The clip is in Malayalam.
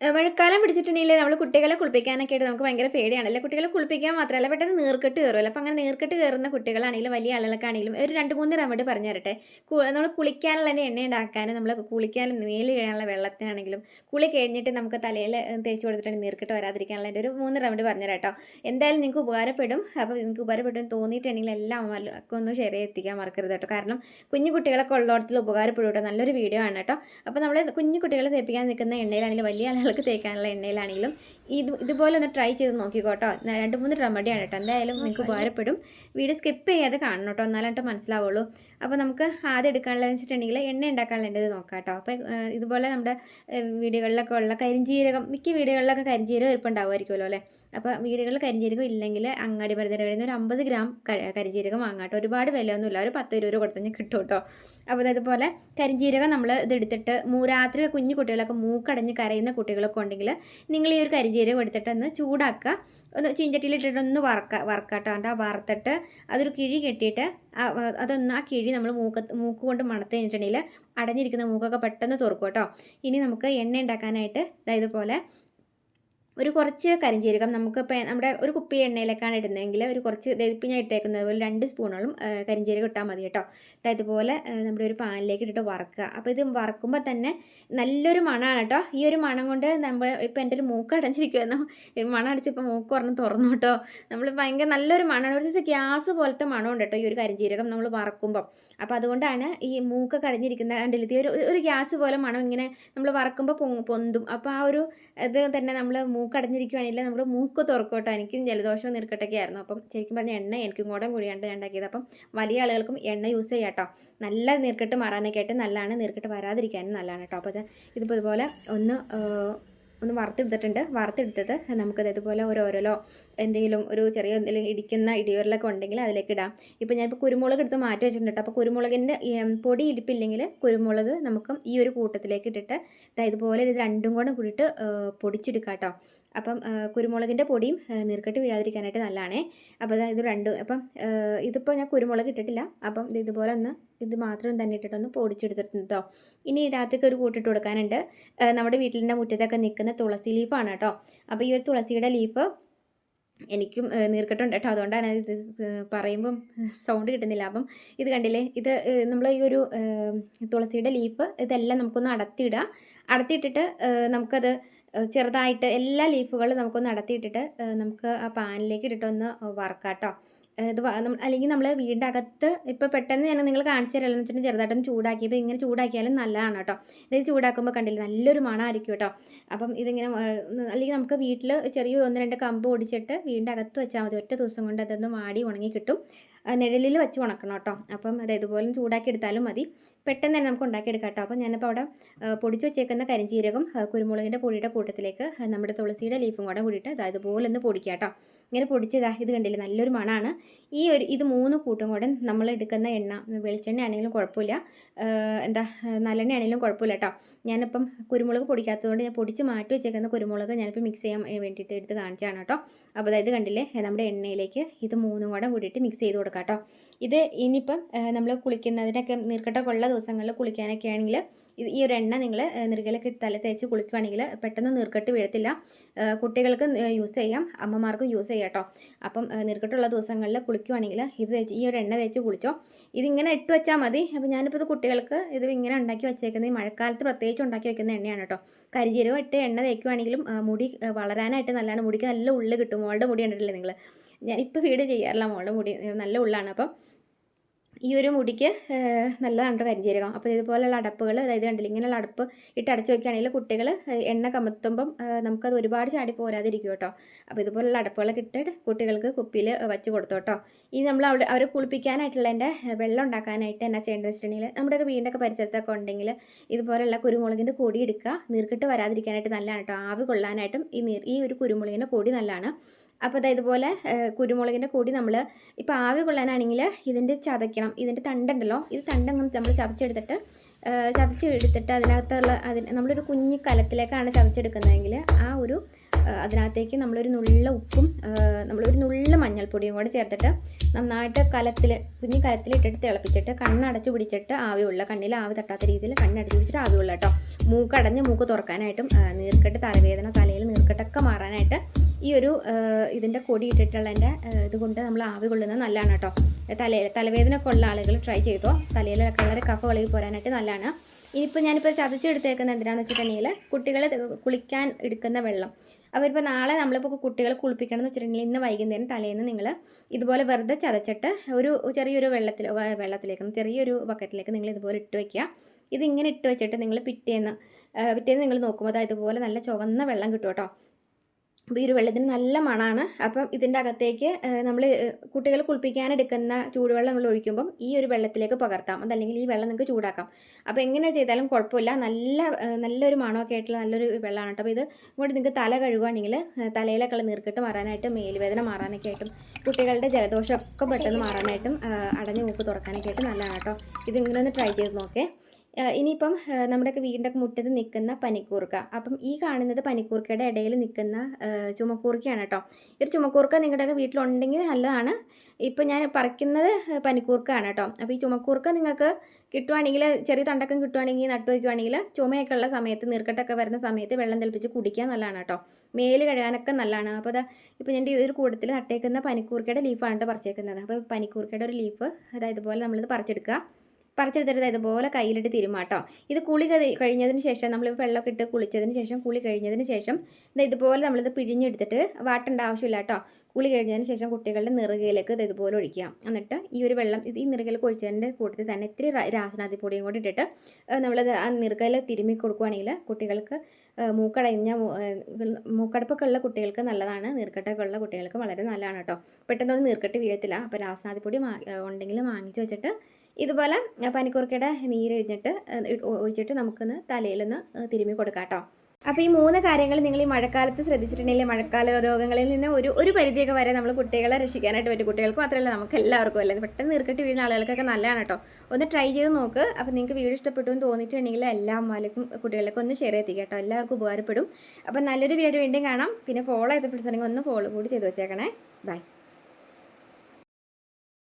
മഴക്കാലം പിടിച്ചിട്ടുണ്ടെങ്കിൽ നമ്മൾ കുട്ടികളെ കുളിപ്പിക്കാനൊക്കെ ആയിട്ട് നമുക്ക് ഭയങ്കര പേടിയാണല്ലോ കുട്ടികളെ കുളിപ്പിക്കാൻ മാത്രമല്ല പെട്ടെന്ന് നീർക്കെട്ട് കയറുമല്ലോ. അപ്പം അങ്ങനെ നീർക്കെട്ട് കയറുന്ന കുട്ടികളാണെങ്കിലും വലിയ ആളുകൾക്കാണെങ്കിലും ഒരു രണ്ട് മൂന്ന് റെമഡി പറഞ്ഞു തരട്ടെ. നമ്മൾ കുളിക്കാനുള്ള എണ്ണ ഉണ്ടാക്കാനും നമ്മൾ കുളിക്കാനും മേൽ കഴിയാനുള്ള വെള്ളത്തിനാണെങ്കിലും കുളി കഴിഞ്ഞിട്ട് നമുക്ക് തലയിൽ തേച്ച് കൊടുത്തിട്ടുണ്ടെങ്കിൽ നീർക്കെട്ട് വരാതിരിക്കാനുള്ള ഒരു മൂന്ന് റെമഡി പറഞ്ഞു തരാം കേട്ടോ. എന്തായാലും നിങ്ങൾക്ക് ഉപകാരപ്പെടും. അപ്പോൾ നിങ്ങൾക്ക് ഉപകാരപ്പെടും തോന്നിയിട്ടുണ്ടെങ്കിൽ എല്ലാം ഒക്കെ ഒന്ന് ഷെയർ എത്തിക്കാൻ മറക്കരുത് കേട്ടോ. കാരണം കുഞ്ഞു കുട്ടികളൊക്കെ ഉള്ളിടത്തിൽ ഉപകാരപ്പെടും കേട്ടോ. നല്ലൊരു വീഡിയോ ആണ് കേട്ടോ. അപ്പോൾ നമ്മൾ കുഞ്ഞു കുട്ടികളെ തേപ്പിക്കാൻ നിൽക്കുന്ന എണ്ണയിലാണെങ്കിലും വലിയ ആളുകൾക്ക് തേക്കാനുള്ള എണ്ണയിലാണെങ്കിലും ഇത് ഇതുപോലെ ഒന്ന് ട്രൈ ചെയ്ത് നോക്കിക്കോട്ടോ. രണ്ട് മൂന്ന് റെമഡിയാണ് കേട്ടോ. എന്തായാലും നിങ്ങൾക്ക് ഉപകാരപ്പെടും. വീഡിയോ സ്കിപ്പ് ചെയ്യാതെ കാണണം കേട്ടോ. എന്നാലും മനസ്സിലാവുള്ളൂ. അപ്പോൾ നമുക്ക് ആദ്യം എടുക്കാനുള്ളത് വെച്ചിട്ടുണ്ടെങ്കിൽ എണ്ണ ഉണ്ടാക്കാനുള്ളത് നോക്കാം കേട്ടോ അപ്പോൾ ഇതുപോലെ നമ്മുടെ വീടുകളിലൊക്കെ ഉള്ള കരിഞ്ജീരകം മിക്ക വീടുകളിലൊക്കെ കരിഞ്ജീരകം ഇരിപ്പുണ്ടാവുമായിരിക്കുമല്ലോ അല്ലേ? അപ്പോൾ വീടുകളിൽ കരിഞ്ജീരകം ഇല്ലെങ്കിൽ അങ്ങാടി മരുന്നിന് വരുന്ന ഒരു അമ്പത് ഗ്രാം കരിഞ്ചീരകം കരിഞ്ജീരകം വാങ്ങാട്ടോ ഒരുപാട് വിലയൊന്നുമില്ല. ഒരു പത്ത് ഇരുപത് രൂപ കൊടുത്തഞ്ഞ് കിട്ടും കേട്ടോ. അപ്പോൾ അതുപോലെ കരിഞ്ജീരകം നമ്മൾ ഇതെടുത്തിട്ട് രാത്രി കുഞ്ഞു കുട്ടികളൊക്കെ മൂക്കടഞ്ഞ് കരയുന്ന കുട്ടികളൊക്കെ ഉണ്ടെങ്കിൽ നിങ്ങൾ ഈ ഒരു കരിഞ്ജീരകം എടുത്തിട്ടൊന്ന് ചൂടാക്കുക. ഒന്ന് ചീഞ്ചട്ടിയിലിട്ടിട്ട് ഒന്ന് വറക്ക വറക്കാട്ടോ. ആ വറുത്തിട്ട് അതൊരു കിഴി കെട്ടിയിട്ട് അതൊന്ന് ആ കിഴി നമ്മൾ മൂക്ക് മൂക്ക് കൊണ്ട് മണത്ത് കഴിഞ്ഞിട്ടുണ്ടെങ്കിൽ അടഞ്ഞിരിക്കുന്ന മൂക്കൊക്കെ പെട്ടെന്ന് തുറക്കും കേട്ടോ ഇനി നമുക്ക് എണ്ണ ഉണ്ടാക്കാനായിട്ട് ഇതായതുപോലെ ഒരു കുറച്ച് കരിഞ്ചീരകം നമുക്ക് ഇപ്പം നമ്മുടെ ഒരു കുപ്പി എണ്ണയിലേക്കാണ് ഇടുന്നതെങ്കിൽ ഒരു കുറച്ച് ഇപ്പം ഞാൻ ഇട്ടേക്കുന്നത് പോലെ രണ്ട് സ്പൂണോളം കരിഞ്ചീരകം ഇട്ടാൽ മതി കേട്ടോ. ഇതുപോലെ നമ്മുടെ ഒരു പാനിലേക്ക് ഇട്ടിട്ട് വറക്കുക. അപ്പോൾ ഇത് വറക്കുമ്പോൾ തന്നെ നല്ലൊരു മണമാണ് കേട്ടോ. ഈ ഒരു മണം കൊണ്ട് നമ്മൾ ഇപ്പം എന്റെ ഒരു മൂക്ക് അടഞ്ഞിരിക്കുന്നു. ഈ മണം അടിച്ചപ്പോൾ മൂക്ക് പറഞ്ഞ് തുറന്നു കേട്ടോ. നമ്മൾ ഭയങ്കര നല്ലൊരു മണമാണ്. ഒരു ഗ്യാസ് പോലത്തെ മണമുണ്ട് കേട്ടോ ഈ ഒരു കരിഞ്ചീരകം നമ്മൾ വറക്കുമ്പോൾ അപ്പോൾ അതുകൊണ്ടാണ് ഈ മൂക്ക് കടഞ്ഞിരിക്കുന്ന കണ്ടില്ല ഈ ഒരു ഒരു ഗ്യാസ് പോലെ മണം ഇങ്ങനെ നമ്മൾ വറക്കുമ്പോൾ പൊന്തും. അപ്പോൾ ആ ഒരു ഇത് തന്നെ നമ്മൾ മൂക്കടഞ്ഞിരിക്കുകയാണെങ്കിൽ നമ്മൾ മൂക്ക് തുറക്കോട്ടോ? എനിക്കും ജലദോഷവും നീർക്കെട്ടൊക്കെ ആയിരുന്നു അപ്പം ശരിക്കും പറഞ്ഞ എണ്ണ എനിക്കും കൂടെ കൂടിയാണ് ഞാൻ ഉണ്ടാക്കിയത്. അപ്പം വലിയ ആളുകൾക്കും എണ്ണ യൂസ് ചെയ്യാം കേട്ടോ നല്ല നീർക്കെട്ട് മാറാനൊക്കെ ആയിട്ട് നല്ലതാണ്. നീർക്കെട്ട് വരാതിരിക്കാനും നല്ലതാണ് കേട്ടോ അപ്പോൾ ഇതിപ്പോൾ ഇതുപോലെ ഒന്ന് ഒന്ന് വറുത്തെടുത്തിട്ടുണ്ട്. വറുത്തെടുത്തത് നമുക്കത് ഇതുപോലെ ഓരോരോ എന്തെങ്കിലും ഒരു ചെറിയ എന്തെങ്കിലും ഇടിക്കുന്ന ഇടിയോരലൊക്കെ ഉണ്ടെങ്കിൽ അതിലേക്ക് ഇടാം. ഇപ്പോൾ ഞാനിപ്പോൾ കുരുമുളക് എടുത്ത് മാറ്റി വെച്ചിട്ടുണ്ട് അപ്പോൾ കുരുമുളകിന്റെ പൊടി ഇരിപ്പില്ലെങ്കിൽ കുരുമുളക് നമുക്ക് ഈ ഒരു കൂട്ടത്തിലേക്ക് ഇട്ടിട്ട് ഇതായതുപോലെ ഇത് രണ്ടും കൂടെ കൂടിയിട്ട് പൊടിച്ചെടുക്കാം കേട്ടോ. അപ്പം കുരുമുളകിന്റെ പൊടിയും നീർക്കെട്ട് വീഴാതിരിക്കാനായിട്ട് നല്ലതാണേ. അപ്പോൾ ഇത് രണ്ടും അപ്പം ഇതിപ്പോൾ ഞാൻ കുരുമുളക് ഇട്ടിട്ടില്ല. അപ്പം ഇത് ഇതുപോലെ ഒന്ന് ഇത് മാത്രം തന്നെ ഇട്ടിട്ടൊന്ന് പൊടിച്ചെടുത്തിട്ടുണ്ട് കേട്ടോ ഇനി ഇതിനകത്തേക്ക് ഒരു കൂട്ടിട്ട് കൊടുക്കാനുണ്ട്. നമ്മുടെ വീട്ടിലിന്റെ മുറ്റത്തൊക്കെ നിൽക്കുന്ന തുളസി ലീഫാണ് കേട്ടോ അപ്പോൾ ഈ ഒരു തുളസിയുടെ ലീഫ് എനിക്കും നീർക്കെട്ടുണ്ട് കേട്ടോ അതുകൊണ്ടാണ് ഇത് പറയുമ്പം സൗണ്ട് കിട്ടുന്നില്ല. അപ്പം ഇത് കണ്ടില്ലേ? ഇത് നമ്മൾ ഈ ഒരു തുളസിയുടെ ലീഫ് ഇതെല്ലാം നമുക്കൊന്ന് അടത്തിയിടുക അടത്തിയിട്ടിട്ട് നമുക്കത് ചെറുതായിട്ട് എല്ലാ ലീഫുകളും നമുക്കൊന്ന് അടത്തിയിട്ടിട്ട് നമുക്ക് ആ പാനിലേക്ക് ഇട്ടിട്ടൊന്ന് വറക്കാം കേട്ടോ ഇത് അല്ലെങ്കിൽ നമ്മൾ വീടിന്റെ അകത്ത് ഇപ്പോൾ പെട്ടെന്ന് ഞാൻ നിങ്ങൾ കാണിച്ചു തരാമല്ലോ എന്ന് വെച്ചിട്ടുണ്ടെങ്കിൽ ചെറുതായിട്ടൊന്ന് ചൂടാക്കിയപ്പോൾ ഇങ്ങനെ ചൂടാക്കിയാലും നല്ലതാണ് കേട്ടോ ഇത് ചൂടാക്കുമ്പോൾ കണ്ടില്ല നല്ലൊരു മണമായിരിക്കും കേട്ടോ അപ്പം ഇതിങ്ങനെ അല്ലെങ്കിൽ നമുക്ക് വീട്ടിൽ ചെറിയ ഒന്ന് രണ്ട് കമ്പ് ഒടിച്ചിട്ട് വീടിന്റെ അകത്ത് വെച്ചാൽ മതി. ഒറ്റ ദിവസം കൊണ്ട് അതൊന്ന് വാടി ഉണങ്ങി കിട്ടും. നിഴലിൽ വെച്ച് ഉണക്കണം കേട്ടോ അപ്പം അത് ഇതുപോലെ ചൂടാക്കി എടുത്താലും മതി. പെട്ടെന്ന് തന്നെ നമുക്ക് ഉണ്ടാക്കിയെടുക്കാം കേട്ടോ അപ്പം ഞാനിപ്പോൾ അവിടെ പൊടിച്ച് വെച്ചേക്കുന്ന കരിഞ്ചീരകം കുരുമുളകിന്റെ പൊടിയുടെ കൂട്ടത്തിലേക്ക് നമ്മുടെ തുളസിയുടെ ലീഫും കൂടെ കൂടിയിട്ട് അതായത് ഇതുപോലെ ഒന്ന് പൊടിക്കുക കേട്ടോ ഇങ്ങനെ പൊടിച്ചതാ ഇത് കണ്ടില്ലേ? നല്ലൊരു മണമാണ് ഈ ഒരു ഇത് മൂന്ന് കൂട്ടും കൂടെ നമ്മൾ എടുക്കുന്ന എണ്ണ വെളിച്ചെണ്ണ ആണെങ്കിലും കുഴപ്പമില്ല എന്താ നല്ലെണ്ണ ആണെങ്കിലും കുഴപ്പമില്ല കേട്ടോ. ഞാനിപ്പം കുരുമുളക് പൊടിക്കാത്തതുകൊണ്ട് ഞാൻ പൊടിച്ച് മാറ്റി വെച്ചേക്കുന്ന കുരുമുളക് ഞാനിപ്പോൾ മിക്സ് ചെയ്യാൻ വേണ്ടിയിട്ട് എടുത്ത് കാണിച്ചാണ് കേട്ടോ. അപ്പോൾ അതായത് കണ്ടില്ലേ? നമ്മുടെ എണ്ണയിലേക്ക് ഇത് മൂന്നും കൂടെ കൂടിയിട്ട് മിക്സ് ചെയ്ത് കൊടുക്കാം കേട്ടോ. ഇത് ഇനിയിപ്പം നമ്മൾ കുളിക്കുന്നതിനൊക്കെ നീർക്കട്ട കൊള്ള ദിവസങ്ങളിൽ കുളിക്കാനൊക്കെ ആണെങ്കിൽ ഈ ഒരു എണ്ണ നിങ്ങൾ നെറുകയിലൊക്കെ തല തേച്ച് കുളിക്കുകയാണെങ്കിൽ പെട്ടെന്ന് നീർക്കെട്ട് വീഴത്തില്ല കുട്ടികൾക്ക് യൂസ് ചെയ്യാം. അമ്മമാർക്കും യൂസ് ചെയ്യാം കേട്ടോ അപ്പം നീർക്കെട്ടുള്ള ദിവസങ്ങളിൽ കുളിക്കുകയാണെങ്കിൽ ഇത് തേച്ച് ഈ ഒരു എണ്ണ തേച്ച് കുളിച്ചോ. ഇതിങ്ങനെ ഇട്ട് വെച്ചാൽ മതി. അപ്പോൾ ഞാനിപ്പോൾ ഇത് കുട്ടികൾക്ക് ഇത് ഇങ്ങനെ ഉണ്ടാക്കി വെച്ചേക്കുന്നത് മഴക്കാലത്ത് പ്രത്യേകിച്ച് ഉണ്ടാക്കി വെക്കുന്ന എണ്ണയാണ് കേട്ടോ കരിജീരകം ഇട്ട് എണ്ണ തേക്കുവാണെങ്കിലും മുടി വളരാനായിട്ട് നല്ലതാണ്. മുടിക്ക് നല്ല ഉള്ളു കിട്ടും. മോളുടെ മുടി കണ്ടിട്ടില്ലേ നിങ്ങൾ ഞാൻ ഇപ്പോൾ വീഡിയോ ചെയ്യാറില്ല. മോളുടെ മുടി നല്ല ഉള്ളാണ്. അപ്പം ഈ ഒരു മുടിക്ക് നല്ല നല്ലതാണ് കരിഞ്ജീരകം അപ്പോൾ ഇതുപോലെയുള്ള അടപ്പുകൾ അതായത് കണ്ടില്ല ഇങ്ങനെയുള്ള അടപ്പ് ഇട്ട് അടച്ചു വയ്ക്കുകയാണെങ്കിൽ കുട്ടികൾ എണ്ണ കമത്തുമ്പം നമുക്കത് ഒരുപാട് ചാടി പോരാതിരിക്കും കേട്ടോ. അപ്പോൾ ഇതുപോലെയുള്ള അടപ്പുകളൊക്കെ ഇട്ടിട്ട് കുട്ടികൾക്ക് കുപ്പിയിൽ വെച്ച് കൊടുത്തു കേട്ടോ. ഇനി നമ്മൾ അവിടെ അവരെ കുളിപ്പിക്കാനായിട്ടുള്ളതിന്റെ വെള്ളം ഉണ്ടാക്കാനായിട്ട് എന്നാ ചെയ്യേണ്ടത് വെച്ചിട്ടുണ്ടെങ്കിൽ നമ്മുടെയൊക്കെ വീടിന്റെയൊക്കെ പരിസരത്തൊക്കെ ഉണ്ടെങ്കിൽ ഇതുപോലെയുള്ള കുരുമുളകിന്റെ കൊടി എടുക്കുക നീർക്കിട്ട് വരാതിരിക്കാനായിട്ട് നല്ലതാണ് കേട്ടോ. ആവി കൊള്ളാനായിട്ടും ഈ ഈ ഒരു കുരുമുളകിന്റെ കൊടി നല്ലതാണ്. അപ്പോൾ അതായത് ഇതുപോലെ കുരുമുളകിന്റെ കൂടി നമ്മൾ ഇപ്പോൾ ആവി കൊള്ളാനാണെങ്കിൽ ഇതിന്റെ ചതയ്ക്കണം. ഇതിന്റെ തണ്ടുണ്ടല്ലോ ഇത് തണ്ടങ്ങ് നമ്മൾ ചതച്ചെടുത്തിട്ട് ചതച്ചെടുത്തിട്ട് അതിനകത്തുള്ള അതിന് നമ്മളൊരു കുഞ്ഞു കലത്തിലേക്കാണ് ചതച്ചെടുക്കുന്നതെങ്കിൽ ആ ഒരു അതിനകത്തേക്ക് നമ്മളൊരു നുള്ള ഉപ്പും നമ്മളൊരു നുള്ള മഞ്ഞൾപ്പൊടിയും കൂടെ ചേർത്തിട്ട് നന്നായിട്ട് കലത്തിൽ കുഞ്ഞു കലത്തിലിട്ടിട്ട് തിളപ്പിച്ചിട്ട് കണ്ണടച്ച് പിടിച്ചിട്ട് ആവിയുള്ള കണ്ണിൽ ആവി തട്ടാത്ത രീതിയിൽ കണ്ണടച്ച് പിടിച്ചിട്ട് ആവിയുള്ള കേട്ടോ. മൂക്കടഞ്ഞ് മൂക്ക് തുറക്കാനായിട്ടും നീർക്കെട്ട് തലവേദന തലയിൽ നീർക്കെട്ടൊക്കെ മാറാനായിട്ട് ഈ ഒരു ഇതിന്റെ കൊടി ഇട്ടിട്ടുള്ളതിന്റെ ഇതുകൊണ്ട് നമ്മൾ ആവി കൊള്ളുന്നത് നല്ലതാണ് കേട്ടോ. തലയിൽ തലവേദന ഒക്കെ ഉള്ള ആളുകൾ ട്രൈ ചെയ്തോ? തലയിലൊക്കെ ഉള്ള കഫ വളകി പോരാനായിട്ട് നല്ലതാണ്. ഇനിയിപ്പോൾ ഞാനിപ്പോൾ ചതച്ചെടുത്തേക്കുന്നത് എന്തിനാന്ന് വെച്ചിട്ടുണ്ടെങ്കിൽ കുട്ടികളെ കുളിക്കാൻ എടുക്കുന്ന വെള്ളം. അപ്പോൾ ഇപ്പോൾ നാളെ നമ്മളിപ്പോൾ കുട്ടികളെ കുളിപ്പിക്കണം എന്ന് വെച്ചിട്ടുണ്ടെങ്കിൽ ഇന്ന് വൈകുന്നേരം തലേന്ന് നിങ്ങൾ ഇതുപോലെ വെറുതെ ചതച്ചിട്ട് ഒരു ചെറിയൊരു വെള്ളത്തിൽ വെള്ളത്തിലേക്ക് ചെറിയൊരു ബക്കറ്റിലേക്ക് നിങ്ങൾ ഇതുപോലെ ഇട്ട് വയ്ക്കുക ഇതിങ്ങനെ ഇട്ട് വെച്ചിട്ട് നിങ്ങൾ പിറ്റേന്ന് പിറ്റേന്ന് നിങ്ങൾ നോക്കുമ്പോൾ അതായത് ഇതുപോലെ നല്ല ചുവന്ന വെള്ളം കിട്ടും കേട്ടോ. അപ്പോൾ ഈ ഒരു വെള്ളത്തിന് നല്ല മണമാണ് അപ്പം ഇതിന്റെ അകത്തേക്ക് നമ്മൾ കുട്ടികൾ കുളിപ്പിക്കാനെടുക്കുന്ന ചൂടുവെള്ളം നമ്മൾ ഒഴിക്കുമ്പം ഈ ഒരു വെള്ളത്തിലേക്ക് പകർത്താം. അതല്ലെങ്കിൽ ഈ വെള്ളം നിങ്ങൾക്ക് ചൂടാക്കാം. അപ്പോൾ എങ്ങനെ ചെയ്താലും കുഴപ്പമില്ല. നല്ല നല്ലൊരു മണമൊക്കെ ആയിട്ടുള്ള നല്ലൊരു വെള്ളമാണ്. കേട്ടോ അപ്പോൾ ഇത് ഇങ്ങോട്ട് നിങ്ങൾക്ക് തല കഴുകുകയാണെങ്കിൽ തലയിലൊക്കെ നീർക്കെട്ട് മാറാനായിട്ടും മേലുവേദന മാറാനൊക്കെ ആയിട്ടും കുട്ടികളുടെ ജലദോഷമൊക്കെ പെട്ടെന്ന് മാറാനായിട്ടും അടഞ്ഞു മൂക്ക് തുറക്കാനൊക്കെ ആയിട്ട് നല്ലതാണ് കേട്ടോ. ഇത് ഇങ്ങനെ ഒന്ന് ട്രൈ ചെയ്ത് നോക്കേ. ഇനിയിപ്പം നമ്മുടെയൊക്കെ വീടിന്റെ മുറ്റത്ത് നിൽക്കുന്ന പനിക്കൂർക്ക. അപ്പം ഈ കാണുന്നത് പനിക്കൂർക്കയുടെ ഇടയിൽ നിൽക്കുന്ന ചുമക്കൂർക്കയാണ് കേട്ടോ. ഈ ഒരു ചുമക്കൂർക്ക നിങ്ങളുടെയൊക്കെ വീട്ടിലുണ്ടെങ്കിൽ നല്ലതാണ്. ഇപ്പം ഞാൻ പറിക്കുന്നത് പനിക്കൂർക്കയാണ് കേട്ടോ. അപ്പോൾ ഈ ചുമക്കൂർക്ക നിങ്ങൾക്ക് കിട്ടുവാണെങ്കിൽ ചെറിയ തണ്ടക്കം കിട്ടുവാണെങ്കിൽ നട്ടു വയ്ക്കുവാണെങ്കിൽ ചുമയൊക്കെ ഉള്ള സമയത്ത് നീർക്കെട്ടൊക്കെ വരുന്ന സമയത്ത് വെള്ളം തിളപ്പിച്ച് കുടിക്കാൻ നല്ലതാണ് കേട്ടോ. മേൽ കഴുകാനൊക്കെ നല്ലതാണ്. അപ്പോൾ അതാ ഇപ്പോൾ ഞാൻ ഒരു കൂടത്തിൽ നട്ടേക്കുന്ന പനിക്കൂർക്കയുടെ ലീഫാണ് കേട്ടോ പറിച്ചേക്കുന്നത്. അപ്പോൾ പനിക്കൂർക്കയുടെ ഒരു ലീഫ് അതായത് പോലെ നമ്മളിത് പറിച്ചെടുക്കുക. പറിച്ചെടുത്തിട്ട് ഇതുപോലെ കയ്യിലിട്ട് തിരുമാട്ടോ. ഇത് കുളി കഴിഞ്ഞതിന് ശേഷം നമ്മൾ വെള്ളമൊക്കെ ഇട്ട് കുളിച്ചതിന് ശേഷം കുളി കഴിഞ്ഞതിന് ശേഷം ഇത് ഇതുപോലെ നമ്മളിത് പിഴിഞ്ഞെടുത്തിട്ട് വാട്ടേണ്ട ആവശ്യമില്ല കേട്ടോ കുളി കഴിഞ്ഞതിന് ശേഷം കുട്ടികളുടെ നിറുകയിലേക്ക് ഇത് ഇതുപോലെ ഒഴിക്കുക. എന്നിട്ട് ഈ ഒരു വെള്ളം ഈ നിറുകയിൽ ഒഴിച്ചതിന്റെ കൂട്ടത്തിൽ തന്നെ ഇത്തിരി രാസനാഥിപ്പൊടിയും പൊടിയും കൂടി ഇട്ടിട്ട് നമ്മളത് ആ നിറുകയിൽ തിരുമ്മി കൊടുക്കുകയാണെങ്കിൽ കുട്ടികൾക്ക് മൂക്കടഞ്ഞ മൂക്കടപ്പൊക്കെ ഉള്ള കുട്ടികൾക്ക് നല്ലതാണ്. നീർക്കട്ടൊക്കെ ഉള്ള കുട്ടികൾക്ക് വളരെ നല്ലതാണ് കേട്ടോ. പെട്ടെന്നൊന്നും നീർക്കെട്ട് വീഴത്തില്ല. അപ്പോൾ രാസനാഥിപ്പൊടി ഉണ്ടെങ്കിൽ വാങ്ങിച്ചു വെച്ചിട്ട് ഇതുപോലെ പനിക്കൂർക്കയുടെ നീരൊഴിഞ്ഞിട്ട് ഒഴിച്ചിട്ട് നമുക്കൊന്ന് തലയിലൊന്ന് തിരുമ്മി കൊടുക്കാം കേട്ടോ. അപ്പോൾ ഈ മൂന്ന് കാര്യങ്ങൾ നിങ്ങൾ ഈ മഴക്കാലത്ത് ശ്രദ്ധിച്ചിട്ടുണ്ടെങ്കിൽ മഴക്കാല രോഗങ്ങളിൽ നിന്ന് ഒരു ഒരു പരിധിയൊക്കെ വരെ നമ്മൾ കുട്ടികളെ രക്ഷിക്കാനായിട്ട് പറ്റും. കുട്ടികൾക്ക് മാത്രമല്ല നമുക്ക് എല്ലാവർക്കും അല്ലേ? പെട്ടെന്ന് നീർക്കെട്ട് വീഴുന്ന ആളുകൾക്കൊക്കെ നല്ലതാണ് കേട്ടോ. ഒന്ന് ട്രൈ ചെയ്ത് നോക്ക്. അപ്പോൾ നിങ്ങൾക്ക് വീട് ഇഷ്ടപ്പെട്ടു എന്ന് തോന്നിയിട്ടുണ്ടെങ്കിൽ എല്ലാ അമ്മമാർക്കും കുട്ടികളിലേക്ക് ഒന്ന് ഷെയർ എത്തിക്കാം കേട്ടോ. എല്ലാവർക്കും ഉപകാരപ്പെടും. അപ്പോൾ നല്ലൊരു വീഡിയോ വീണ്ടും കാണാം. പിന്നെ ഫോളോ ചെയ്ത് പിടിച്ചിട്ടുണ്ടെങ്കിൽ ഒന്ന് ഫോളോ കൂടി ചെയ്ത് വെച്ചേക്കണേ. ബൈ